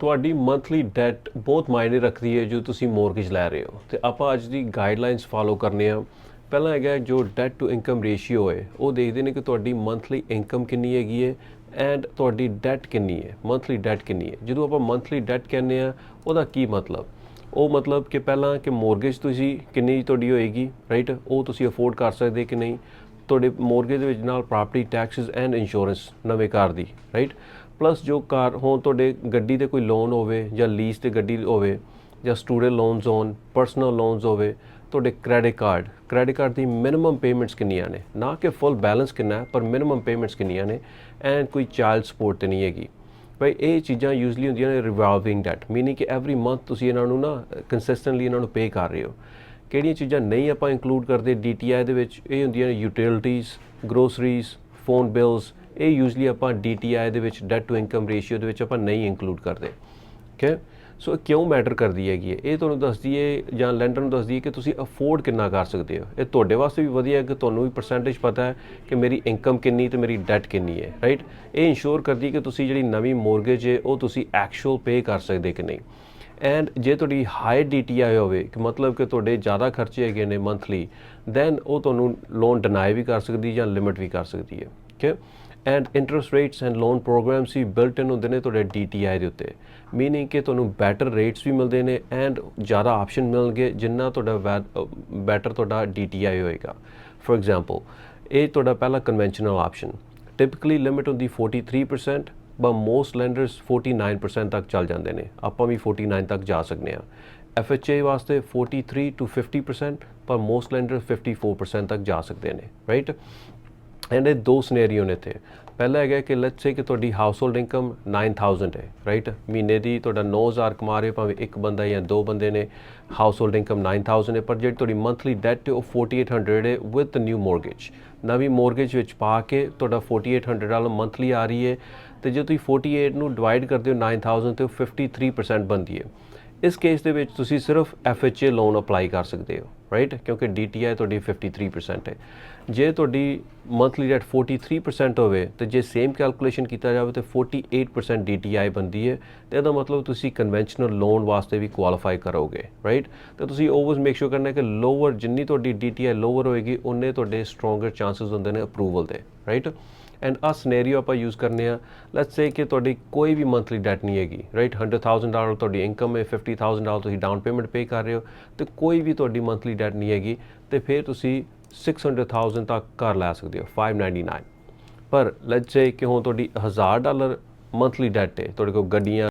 ਤੁਹਾਡੀ monthly that ਬਹੁਤ ਮਾਇਨੇ ਰੱਖਦੀ ਹੈ ਜੋ ਤੁਸੀਂ ਮੋਰਗੇਜ ਲੈ ਰਹੇ ਹੋ। ਤੇ ਆਪਾਂ ਅੱਜ ਦੀ ਗਾਈਡਲਾਈਨਸ ਫਾਲੋ ਕਰਨੇ ਆ। ਪਹਿਲਾ ਹੈਗਾ ਜੋ ਡੈਟ ਟੂ ਇਨਕਮ ਰੇਸ਼ੀਓ ਹੈ, ਉਹ ਦੇਖਦੇ ਨੇ ਕਿ ਤੁਹਾਡੀ ਮੰਥਲੀ ਇਨਕਮ ਕਿੰਨੀ ਹੈਗੀ ਹੈ ਐਂਡ ਤੁਹਾਡੀ ਡੈਟ ਕਿੰਨੀ ਹੈ ਮੰਥਲੀ ਡੈਟ ਕਿੰਨੀ ਹੈ। ਜਦੋਂ ਆਪਾਂ ਮੰਥਲੀ ਡੈਟ ਕਹਿੰਦੇ ਆ, ਉਹਦਾ ਕੀ ਮਤਲਬ? ਉਹ ਮਤਲਬ ਕਿ ਪਹਿਲਾਂ ਕਿ ਮੋਰਗੇਜ ਤੁਸੀਂ ਕਿੰਨੀ ਤੁਹਾਡੀ ਹੋਏਗੀ ਰਾਈਟ ਉਹ ਤੁਸੀਂ ਅਫੋਰਡ ਕਰ ਸਕਦੇ ਕਿ ਨਹੀਂ? ਤੁਹਾਡੇ ਮੋਰਗੇਜ ਦੇ ਵਿੱਚ ਨਾਲ ਪ੍ਰਾਪਰਟੀ ਟੈਕਸਸ ਐਂਡ ਇੰਸ਼ੋਰੈਂਸ ਨਵੇਂ ਕਾਰ ਦੀ ਰਾਈਟ ਪਲੱਸ ਜੋ ਕਾਰ, ਹੋਣ ਤੁਹਾਡੇ ਗੱਡੀ ਤੇ ਕੋਈ ਲੋਨ ਹੋਵੇ ਜਾਂ ਲੀਜ਼ ਤੇ ਗੱਡੀ ਹੋਵੇ ਜਾਂ ਸਟੂਡੈਂਟ ਲੋਨਸ ਹੋਣ ਪਰਸਨਲ ਲੋਨਸ ਹੋਵੇ, ਤੁਹਾਡੇ ਕ੍ਰੈਡਿਟ ਕਾਰਡ ਕ੍ਰੈਡਿਟ ਕਾਰਡ ਦੀ ਮਿਨੀਮਮ ਪੇਮੈਂਟਸ ਕਿੰਨੀਆਂ ਨੇ? ਨਾ ਕਿ ਫੁੱਲ ਬੈਲੈਂਸ ਕਿੰਨਾ ਹੈ, ਪਰ ਮਿਨੀਮਮ ਪੇਮੈਂਟਸ ਕਿੰਨੀਆਂ ਨੇ ਐਂਡ ਕੋਈ ਚਾਈਲਡ ਸਪੋਰਟ ਤੇ ਨਹੀਂ ਹੈਗੀ। ਬਈ ਇਹ ਚੀਜ਼ਾਂ ਯੂਜ਼ਲੀ ਹੁੰਦੀਆਂ ਨੇ ਰਿਵਾਲਵਿੰਗ ਡੈਟ ਮੀਨਿੰਗ ਕਿ ਐਵਰੀ ਮੰਥ ਤੁਸੀਂ ਇਹਨਾਂ ਨੂੰ ਨਾ ਕੰਸਿਸਟੈਂਟਲੀ ਇਹਨਾਂ ਨੂੰ ਪੇ ਕਰ ਰਹੇ ਹੋ। ਕਿਹੜੀਆਂ ਚੀਜ਼ਾਂ ਨਹੀਂ ਆਪਾਂ ਇਨਕਲੂਡ ਕਰਦੇ DTI ਦੇ ਵਿੱਚ ਇਹ ਹੁੰਦੀਆਂ ਨੇ ਯੂਟਿਲਿਟੀਜ਼ ਗਰੋਸਰੀਜ਼ ਫੋਨ ਬਿਲਸ ਇਹ ਯੂਜ਼ਲੀ ਆਪਾਂ DTI ਦੇ ਵਿੱਚ ਡੈਟ ਟੂ ਇਨਕਮ ਰੇਸ਼ੀਓ ਦੇ ਵਿੱਚ ਆਪਾਂ ਨਹੀਂ ਇਨਕਲੂਡ ਕਰਦੇ। ਠੀਕ ਹੈ ਸੋ ਇਹ ਕਿਉਂ ਮੈਟਰ ਕਰਦੀ ਹੈਗੀ ਹੈ? ਇਹ ਤੁਹਾਨੂੰ ਦੱਸਦੀ ਹੈ ਜਾਂ ਲੈਂਡਰ ਨੂੰ ਦੱਸਦੀ ਹੈ ਕਿ ਤੁਸੀਂ ਅਫੋਰਡ ਕਿੰਨਾ ਕਰ ਸਕਦੇ ਹੋ। ਇਹ ਤੁਹਾਡੇ ਵਾਸਤੇ ਵੀ ਵਧੀਆ ਹੈ ਕਿ ਤੁਹਾਨੂੰ ਵੀ ਪਰਸੈਂਟੇਜ ਪਤਾ ਹੈ ਕਿ ਮੇਰੀ ਇਨਕਮ ਕਿੰਨੀ ਤੇ ਮੇਰੀ ਡੈਟ ਕਿੰਨੀ ਹੈ ਰਾਈਟ ਇਹ ਇਨਸ਼ੋਰ ਕਰਦੀ ਹੈ ਕਿ ਤੁਸੀਂ ਜਿਹੜੀ ਨਵੀਂ ਮੋਰਗੇਜ ਹੈ, ਉਹ ਤੁਸੀਂ ਐਕਚੁਅਲ ਪੇ ਕਰ ਸਕਦੇ ਕਿ ਨਹੀਂ। ਐਂਡ ਜੇ ਤੁਹਾਡੀ ਹਾਈ DTI ਹੋਵੇ, ਕਿ ਮਤਲਬ ਕਿ ਤੁਹਾਡੇ ਜ਼ਿਆਦਾ ਖਰਚੇ ਹੈਗੇ ਨੇ ਮੰਥਲੀ ਦੈਨ ਉਹ ਤੁਹਾਨੂੰ ਲੋਨ ਡਿਨਾਈ ਵੀ ਕਰ ਸਕਦੀ ਜਾਂ ਲਿਮਿਟ ਵੀ ਕਰ ਸਕਦੀ ਹੈ okay and interest rates and loan programs we built in ਹੁੰਦੇ ਨੇ ਤੁਹਾਡੇ DTI ਦੇ ਉੱਤੇ ਮੀਨਿੰਗ ਕਿ ਤੁਹਾਨੂੰ ਬੈਟਰ ਰੇਟਸ ਵੀ ਮਿਲਦੇ ਨੇ ਐਂਡ ਜ਼ਿਆਦਾ ਆਪਸ਼ਨ ਮਿਲਣਗੇ ਜਿੰਨਾ ਤੁਹਾਡਾ ਬੈਟਰ ਤੁਹਾਡਾ DTI ਹੋਏਗਾ। ਫੋਰ ਐਗਜ਼ਾਮਪਲ ਇਹ ਤੁਹਾਡਾ ਪਹਿਲਾ ਕਨਵੈਨਸ਼ਨਲ ਆਪਸ਼ਨ ਟਿਪੀਕਲੀ ਲਿਮਿਟ ਹੁੰਦੀ 43% ਬਟ ਮੋਸਟ ਲੈਂਡਰਸ 49% ਤੱਕ ਚੱਲ ਜਾਂਦੇ ਨੇ, ਆਪਾਂ ਵੀ 49 ਤੱਕ ਜਾ ਸਕਦੇ ਆ FHA ਵਾਸਤੇ 43 ਟੂ 50% ਪਰ ਮੋਸਟ ਲੈਂਡਰ 54% ਤੱਕ ਜਾ ਸਕਦੇ ਨੇ ਰਾਈਟ ਐਂਡ ਇਹ ਦੋ ਸਿਨੈਰੀਓ ਨੇ ਇੱਥੇ। ਪਹਿਲਾ ਹੈਗਾ ਕਿ ਲੈਟਸ ਸੇ ਕਿ ਤੁਹਾਡੀ ਹਾਊਸ ਹੋਲਡ ਇਨਕਮ 9000 ਹੈ ਰਾਈਟ ਮਹੀਨੇ ਦੀ ਤੁਹਾਡਾ 9000 ਕਮਾ ਰਹੇ ਭਾਵੇਂ ਇੱਕ ਬੰਦਾ ਜਾਂ ਦੋ ਬੰਦੇ ਨੇ ਹਾਊਸ ਹੋਲਡ ਇਨਕਮ 9000 ਹੈ, ਪਰ ਜਿਹੜੀ ਤੁਹਾਡੀ ਮੰਥਲੀ ਡੈਟ ਹੈ, ਉਹ 4800 ਹੈ ਵਿਦ ਨਿਊ ਮੋਰਗੇਜ ਨਵੀਂ ਮੋਰਗੇਜ ਵਿੱਚ ਪਾ ਕੇ ਤੁਹਾਡਾ 4800 ਵਾਲਾ ਮੰਥਲੀ ਆ ਰਹੀ ਹੈ ਤੇ ਜੇ ਤੁਸੀਂ 48 ਨੂੰ ਡਿਵਾਈਡ ਕਰਦੇ ਹੋ 9000 ਤੇ ਉਹ 53% ਬਣਦੀ ਹੈ। ਇਸ ਕੇਸ ਦੇ ਵਿੱਚ ਤੁਸੀਂ ਸਿਰਫ FHA ਲੋਨ ਅਪਲਾਈ ਕਰ ਸਕਦੇ ਹੋ ਰਾਈਟ ਕਿਉਂਕਿ DTI ਤੁਹਾਡੀ 53% ਹੈ। ਜੇ ਤੁਹਾਡੀ ਮੰਥਲੀ ਰੇਟ 43% ਹੋਵੇ, ਤੇ ਜੇ ਸੇਮ ਕੈਲਕੂਲੇਸ਼ਨ ਕੀਤਾ ਜਾਵੇ, ਤੇ 48% DTI ਬੰਦੀ ਹੈ। ਤੇ ਇਹਦਾ ਮਤਲਬ ਤੁਸੀਂ ਕਨਵੈਨਸ਼ਨਲ ਲੋਨ ਵਾਸਤੇ ਵੀ ਕੁਆਲੀਫਾਈ ਕਰੋਗੇ ਰਾਈਟ ਤੇ ਤੁਸੀਂ ਆਲਵੇਜ਼ ਮੇਕ ਸ਼ੋਰ ਕਰਨਾ ਕਿ ਲੋਅਰ ਜਿੰਨੀ ਤੁਹਾਡੀ DTI ਲੋਅਰ ਹੋਏਗੀ ਉਨੇ ਤੁਹਾਡੇ ਸਟਰੋਂਗਰ ਚਾਂਸਸ ਹੁੰਦੇ ਨੇ ਅਪਰੂਵਲ ਦੇ ਰਾਈਟ ਐਂਡ ਆ ਸਿਨੈਰੀਓ ਆਪਾਂ ਯੂਜ਼ ਕਰਨੇ ਆ ਲੈਟਸ ਸੇ ਕਿ ਤੁਹਾਡੀ ਕੋਈ ਵੀ ਮੰਥਲੀ ਡੈਟ ਨਹੀਂ ਹੈਗੀ ਰਾਈਟ 100000 ਡਾਲਰ ਤੁਹਾਡੀ ਇਨਕਮ ਹੈ 50000 ਡਾਲਰ ਤੁਸੀਂ ਡਾਊਨ ਪੇਮੈਂਟ ਪੇ ਕਰ ਰਹੇ ਹੋ, ਤੇ ਕੋਈ ਵੀ ਤੁਹਾਡੀ ਮੰਥਲੀ ਡੈਟ ਨਹੀਂ ਹੈਗੀ, ਤੇ ਫਿਰ ਤੁਸੀਂ 600000 ਤੱਕ ਘਰ ਲੈ ਸਕਦੇ ਹੋ 599 ਪਰ ਲੈਟਸ ਸੇ ਕਿ ਹੁਣ ਤੁਹਾਡੀ 1000 ਡਾਲਰ ਮੰਥਲੀ ਡੈਟ ਹੈ, ਤੁਹਾਡੇ ਕੋਲ ਗੱਡੀਆਂ